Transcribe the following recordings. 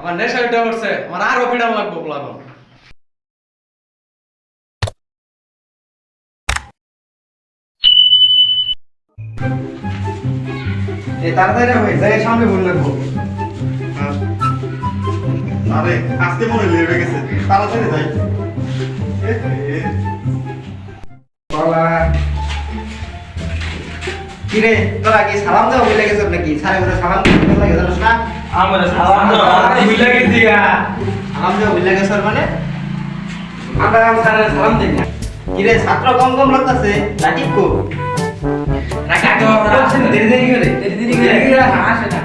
আমার নেশা উঠে পড়ছে আমার আরও ফিডাম লাগবো পোলানো তাড়াতাড়ি সামনে ভুল লাগবো আরে আজকে মনে লেগে গেছে। তাড়াতাড়ি যাই। এ, এ, বাবা। কিরে তোরা কি সালাম দেওয়া ভুলে গেছ নাকি? সারে করে সালাম দিতে লাগে জানোস না? আমরা সালাম দাও ভুলে গেছি গা সালাম দেওয়া ভুলে গেছ মানে? আমরা স্যারের সালাম দিই। না কিরে ছাত্র কম কম লাগতাছে রাকিব কো রাখা তো দেরি দেরি করে। দেরি দেরি করে। আসে না।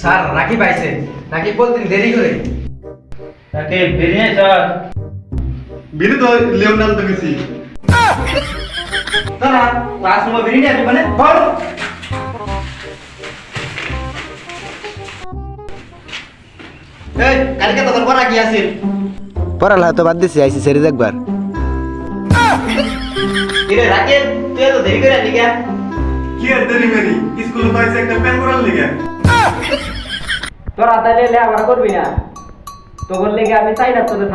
স্যার রাকিব আইছে। রাকিব বলতেন দেরি করে। তাকে বেরিয়ে স্যার। বিনি তো লিওন নাম তো গেছি। তোরা ক্লাসরুমে বেরিয়ে আসবে মানে? বল এই কালকে তোর পড়া কি আছিল। পড়ালেখা তো বাদ দিছি আইসি সেরিজ একবার কিরে রাকিব তুই তো দেরি করে আলি কি আর দেরি মেরি? স্কুলে তো একটা প্যান করার লিগে। তোরা তাইলে লেখাপড়া করবি না। তোর লেগে আমি চাই না তোদের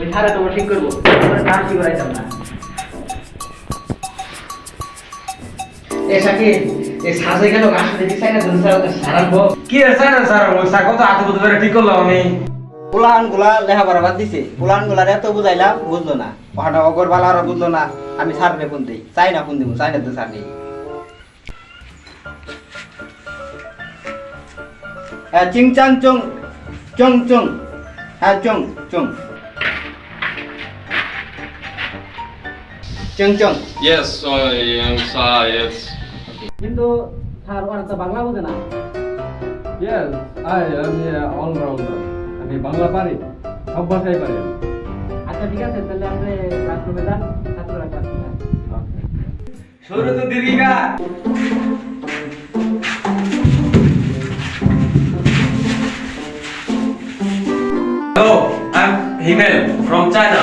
ওই সারে তোমার ঠিক করব। তোর নাম ঠিক করাইতাম না? এ সাকিব এই সাজে গেল গাছ দেখি চাই না তুমি সারাবো কি আছে না স্যার ওই সাকো তো আতে বুঝতে ঠিক করলাম আমি। পুলানগুলা লেখাপড়া বাদ দিছে। পুলানগুলার এত বুঝাইলাম বুঝলো না। ওখানে অগর আর বুঝলো না। আমি স্যার ফোন দিই। চাই না ফোন দিব চাই না তো স্যার নেই। হ্যাঁ চিং চাং চং চং চং। হ্যাঁ চং চং। চং চং। Yes, uh, yes. কিন্তু স্যার ওরা তো বাংলা বোঝে না। ইয়েস আই আমি অলরাউন্ডার আমি বাংলা পারি সব ভাষাই পারি আচ্ছা ঠিক আছে তাহলে আপনি ক্লাসরুমে যান ছাত্ররা ক্লাসরুমে শুরু তো দীর্ঘিকা। Hello, I'm Himel from China.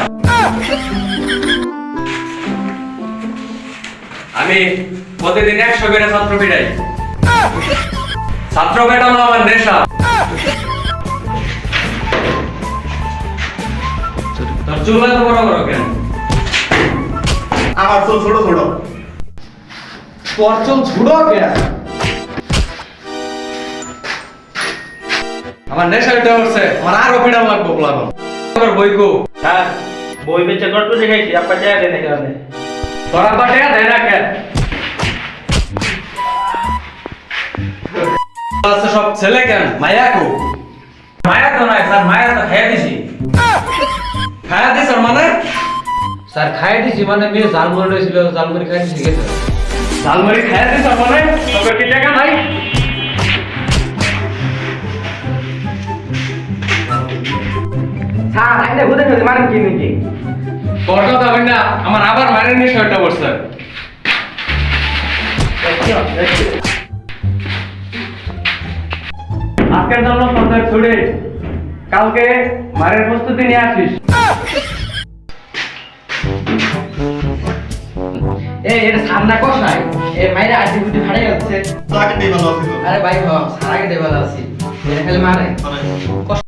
আমি প্রতিদিন একশো করে ছাত্র পিটাই ছাত্র পেটানো আমার নেশা। তোর চুল এত বড় বড় কেন? আমার তো ছোট ছোট। পরচল ছুড়ো কে আমার নেশা উঠে পড়ছে আমার আরও ফিডাম লাগবো পোলানো আবার বইকো স্যার বই বেচে গল্প দেখাইছি আপনার জায়গা দেন এখানে তোরা বাটে দেয় না কেন? আছে সব ছেলে কেন? মায়া কো। মায়া তো স্যার মায়া তো খেয়ে দিছি। মানে? স্যার খাই দিছি মানে মেয়ে রয়েছিল দিছি গেছে। ঝালমুড়ি মানে? তোকে কি টাকা নাই? স্যার আইনে ঘুরে ঘুরে মারেন কি নাকি? কথা না আমার আবার মায়ের নেশা উঠে পড়ছে আজকের জন্য সন্ধ্যা ছুটি। কালকে মারের প্রস্তুতি নিয়ে আসিস। এই এটা সামনা কষাই এ মাইরা আটি গুটি ফাড়ে যাচ্ছে। আরে ভাই হ সারা কেটে ভালো আছি। এটা খালি মারে।